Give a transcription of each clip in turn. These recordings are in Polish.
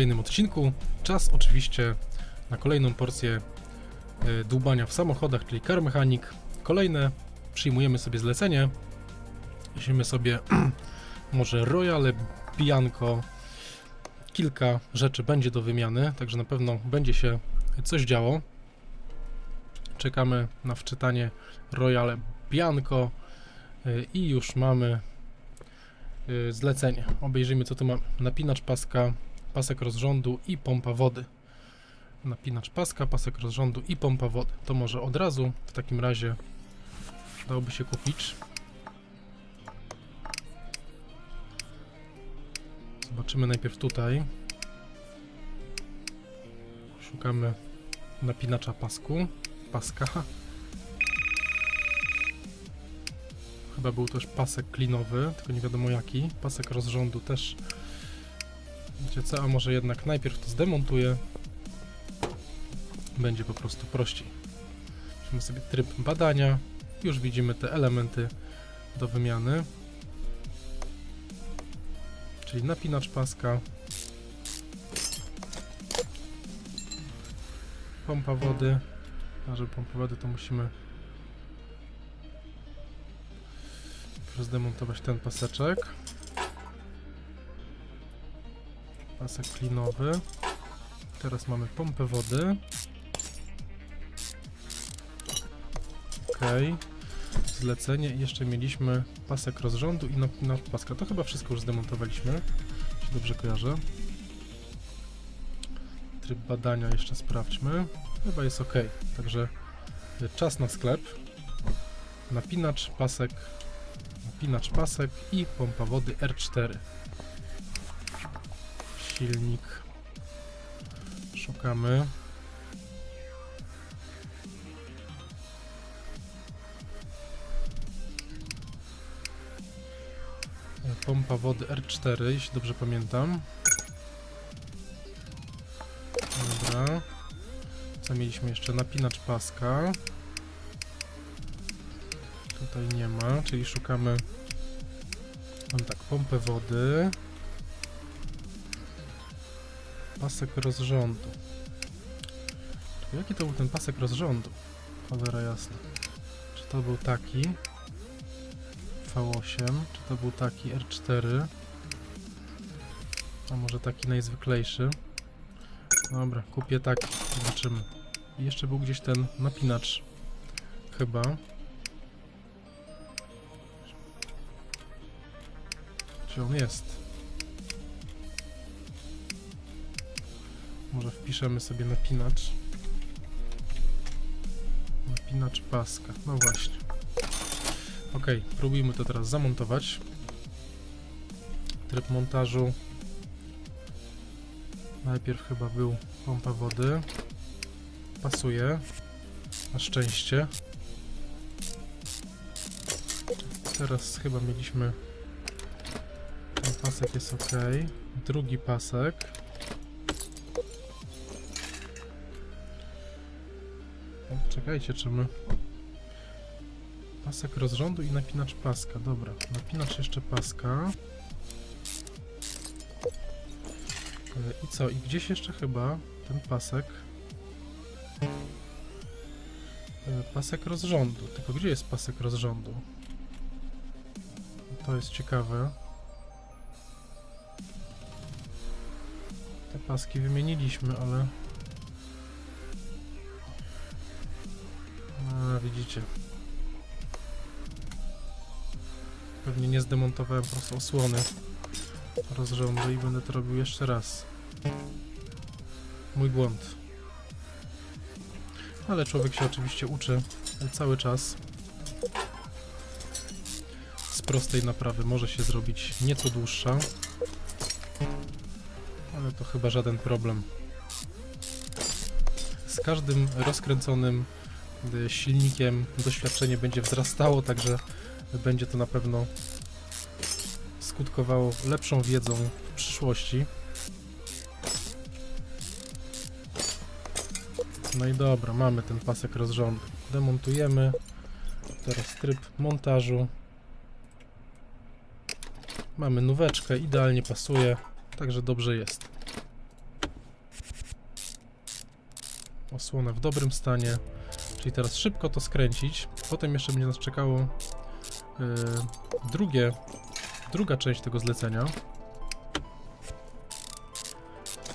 Kolejnym odcinku. Czas oczywiście na kolejną porcję e, dłubania w samochodach, czyli car mechanic. Kolejne przyjmujemy sobie zlecenie. Weźmiemy sobie może Royale, Bianco. Kilka rzeczy będzie do wymiany, także na pewno będzie się coś działo. Czekamy na wczytanie Royale Bianco y, i już mamy y, zlecenie. Obejrzyjmy co tu mamy. Napinacz paska, pasek rozrządu i pompa wody. Napinacz paska, pasek rozrządu i pompa wody. To może od razu w takim razie dałoby się kupić. Zobaczymy najpierw tutaj. Szukamy napinacza pasku. Paska. Chyba był też pasek klinowy, tylko nie wiadomo jaki. Pasek rozrządu też. Wiecie co, a może jednak najpierw to zdemontuję. Będzie po prostu prościej. Weźmy sobie tryb badania. Już widzimy te elementy do wymiany. Czyli napinacz paska. Pompa wody. A żeby pompa wody to musimy zdemontować ten paseczek. Pasek klinowy. Teraz mamy pompę wody. Ok. Zlecenie. Jeszcze mieliśmy pasek rozrządu i napinacz paska. To chyba wszystko już zdemontowaliśmy. Jeśli dobrze kojarzę. Tryb badania jeszcze sprawdźmy. Chyba jest ok. Także y, czas na sklep. Napinacz, pasek, napinacz pasek i pompa wody R4. Silnik. Szukamy. Pompa wody R4, jeśli dobrze pamiętam. Dobra. Co mieliśmy jeszcze? Napinacz paska. Tutaj nie ma, czyli szukamy. Mam tak, pompę wody. Pasek rozrządu. Jaki to był ten pasek rozrządu? Cholera jasna. Czy to był taki? V8, czy to był taki R4? A może taki najzwyklejszy? Dobra, kupię taki, zobaczymy. I jeszcze był gdzieś ten napinacz. Chyba. Gdzie on jest? Może wpiszemy sobie napinacz. Napinacz paska. No właśnie. Ok, próbujmy to teraz zamontować. Tryb montażu. Najpierw chyba był pompa wody. Pasuje. Na szczęście. Teraz chyba mieliśmy. Ten pasek jest ok. Drugi pasek. Czekajcie, czy my. Pasek rozrządu i napinacz paska. Dobra, napinacz jeszcze paska. E, I co? I gdzieś jeszcze chyba ten pasek. E, Pasek rozrządu. Tylko gdzie jest pasek rozrządu? To jest ciekawe. Te paski wymieniliśmy, ale... Widzicie. Pewnie nie zdemontowałem po prostu osłony rozrządu i będę to robił jeszcze raz. Mój błąd. Ale człowiek się oczywiście uczy cały czas. Z prostej naprawy może się zrobić nieco dłuższa. Ale to chyba żaden problem. Z każdym rozkręconym silnikiem doświadczenie będzie wzrastało, także będzie to na pewno skutkowało lepszą wiedzą w przyszłości. No i dobra, mamy ten pasek rozrządu. Demontujemy. Teraz tryb montażu. Mamy nóweczkę, idealnie pasuje, także dobrze jest. Osłona w dobrym stanie. Czyli teraz szybko to skręcić. Potem jeszcze będzie nas czekało yy, drugie, druga część tego zlecenia.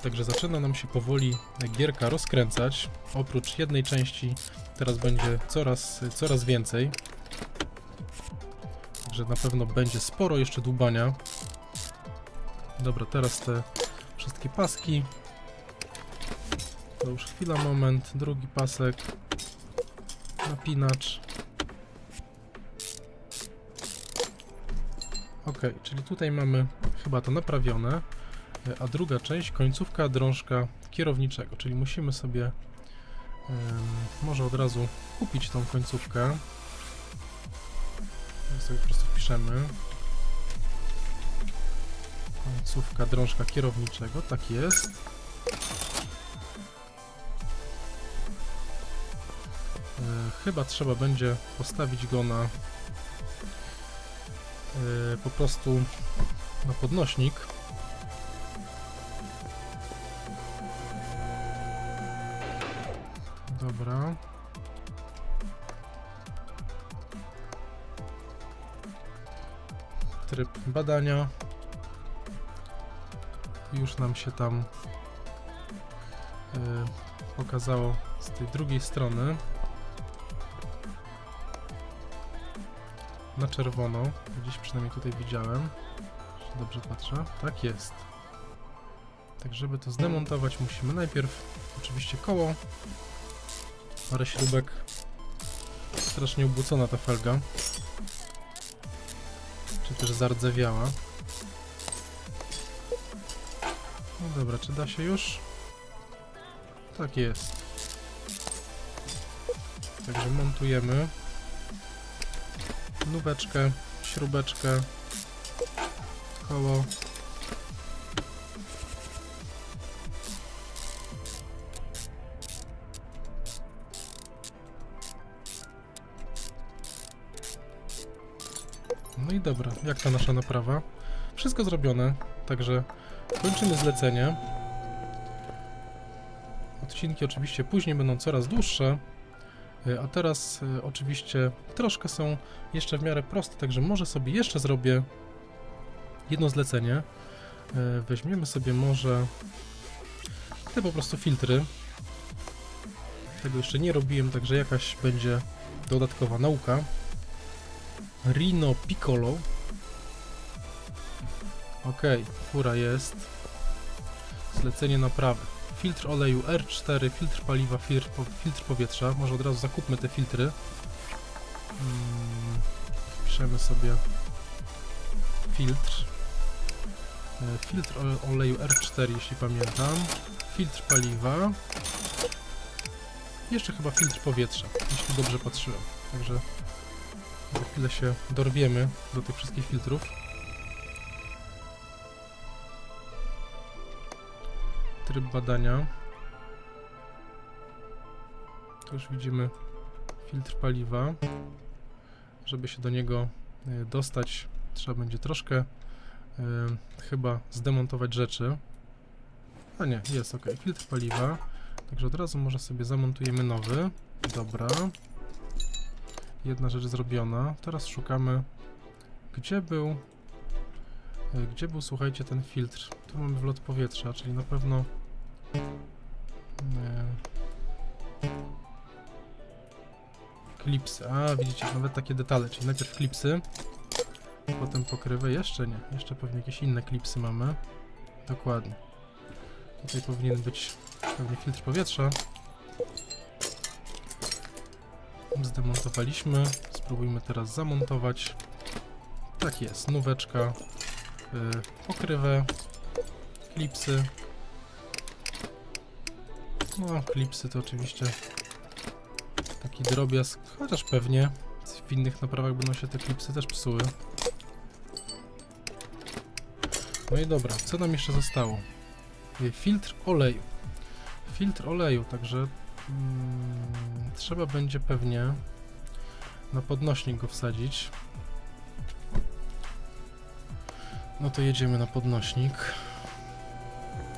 Także zaczyna nam się powoli gierka rozkręcać. Oprócz jednej części teraz będzie coraz, coraz więcej. Także na pewno będzie sporo jeszcze dłubania. Dobra, teraz te wszystkie paski. To już chwila, moment. Drugi pasek. Napinacz. Ok, czyli tutaj mamy chyba to naprawione. E, A druga część, końcówka drążka kierowniczego, czyli musimy sobie może od razu kupić tą końcówkę. Sobie po prostu wpiszemy. Końcówka drążka kierowniczego, tak jest. Chyba trzeba będzie postawić go na e, po prostu na podnośnik. Dobra. Tryb badania. Już nam się tam e, pokazało z tej drugiej strony. Na czerwono. Gdzieś przynajmniej tutaj widziałem. Dobrze patrzę? Tak jest. Tak, żeby to zdemontować, musimy najpierw oczywiście koło, parę śrubek. Strasznie ubłocona ta felga. Czy też zardzewiała. No dobra, czy da się już? Tak jest. Także montujemy nóweczkę, śrubeczkę, koło. No i dobra, jak ta nasza naprawa? Wszystko zrobione, także kończymy zlecenie. Odcinki oczywiście później będą coraz dłuższe, a teraz y, oczywiście troszkę są jeszcze w miarę proste, także może sobie jeszcze zrobię jedno zlecenie. Y, Weźmiemy sobie może te po prostu filtry. Tego jeszcze nie robiłem, także jakaś będzie dodatkowa nauka. Rino Piccolo. Ok, fura jest. Zlecenie naprawy. Filtr oleju R4, filtr paliwa, filtr, filtr powietrza. Może od razu zakupmy te filtry. Mm, Wpiszemy sobie filtr. E, Filtr ole- oleju R4, jeśli pamiętam. Filtr paliwa. Jeszcze chyba filtr powietrza, jeśli dobrze patrzyłem. Także za chwilę się dorwiemy do tych wszystkich filtrów. Tryb badania. Tu już widzimy filtr paliwa. Żeby się do niego e, dostać, trzeba będzie troszkę e, chyba zdemontować rzeczy. A nie, jest ok. Filtr paliwa. Także od razu może sobie zamontujemy nowy. Dobra. Jedna rzecz zrobiona. Teraz szukamy, gdzie był, gdzie był, słuchajcie, ten filtr. Tu mamy wlot powietrza, czyli na pewno e, klipsy. A, widzicie, nawet takie detale, czyli najpierw klipsy, potem pokrywę. Jeszcze nie, jeszcze pewnie jakieś inne klipsy mamy. Dokładnie. Tutaj powinien być pewnie filtr powietrza. Zdemontowaliśmy. Spróbujmy teraz zamontować. Tak jest, nóweczka, pokrywę, klipsy. No, klipsy to oczywiście taki drobiazg, chociaż pewnie w innych naprawach będą się te klipsy też psuły. No i dobra, co nam jeszcze zostało? Y, Filtr oleju. Filtr oleju, także mm, trzeba będzie pewnie na podnośnik go wsadzić. No to jedziemy na podnośnik.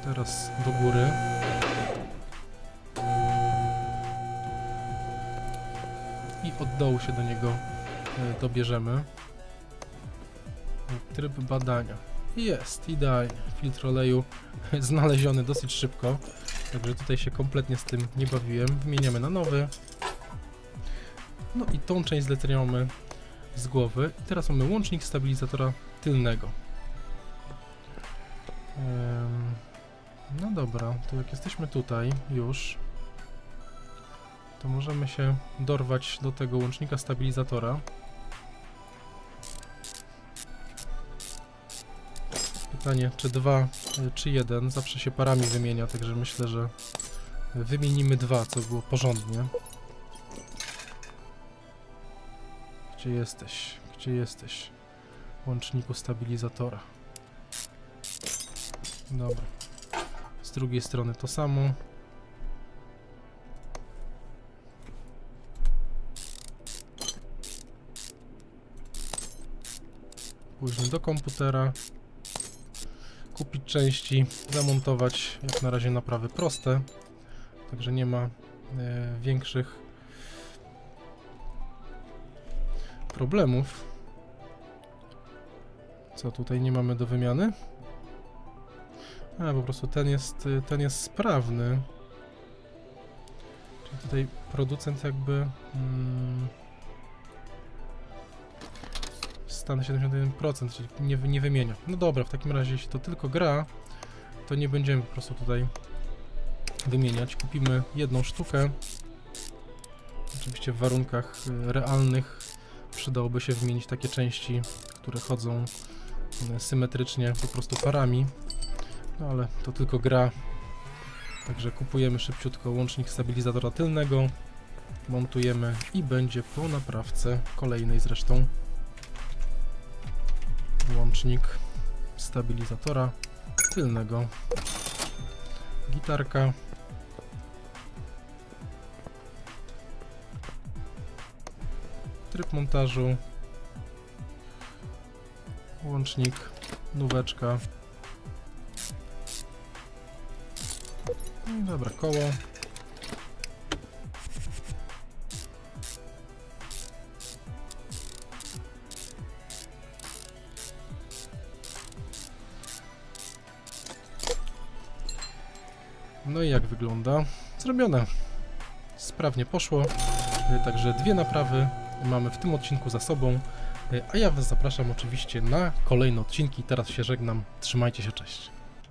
Teraz do góry. i od dołu się do niego e, dobierzemy. Tryb badania. Jest, idealnie. Filtr oleju znaleziony dosyć szybko, także tutaj się kompletnie z tym nie bawiłem. Wymieniamy na nowy. No i tą część zlecenia z głowy. I teraz mamy łącznik stabilizatora tylnego. No dobra, to jak jesteśmy tutaj już, to możemy się dorwać do tego łącznika stabilizatora. Pytanie, czy dwa, y, czy jeden? Zawsze się parami wymienia, także myślę, że wymienimy dwa, co było porządnie. Gdzie jesteś? Gdzie jesteś? Łączniku stabilizatora. Dobra. Z drugiej strony to samo. Później do komputera. Kupić części, zamontować. Jak na razie naprawy proste. Także nie ma e, większych problemów. Co tutaj nie mamy do wymiany? A, po prostu ten jest, y, ten jest sprawny. Czyli tutaj producent jakby... Mm, stan 71%, czyli nie, nie wymienia. No dobra, w takim razie jeśli to tylko gra, to nie będziemy po prostu tutaj wymieniać. Kupimy jedną sztukę. Oczywiście w warunkach y, realnych przydałoby się wymienić takie części, które chodzą y, symetrycznie, po prostu parami. No ale to tylko gra. Także kupujemy szybciutko łącznik stabilizatora tylnego, montujemy i będzie po naprawce kolejnej zresztą łącznik stabilizatora tylnego. Gitarka. Tryb montażu. Łącznik, nóweczka. Dobra, koło. No i jak wygląda? Zrobione. Sprawnie poszło. Y, Także dwie naprawy mamy w tym odcinku za sobą. Y, A ja Was zapraszam oczywiście na kolejne odcinki. Teraz się żegnam. Trzymajcie się, cześć.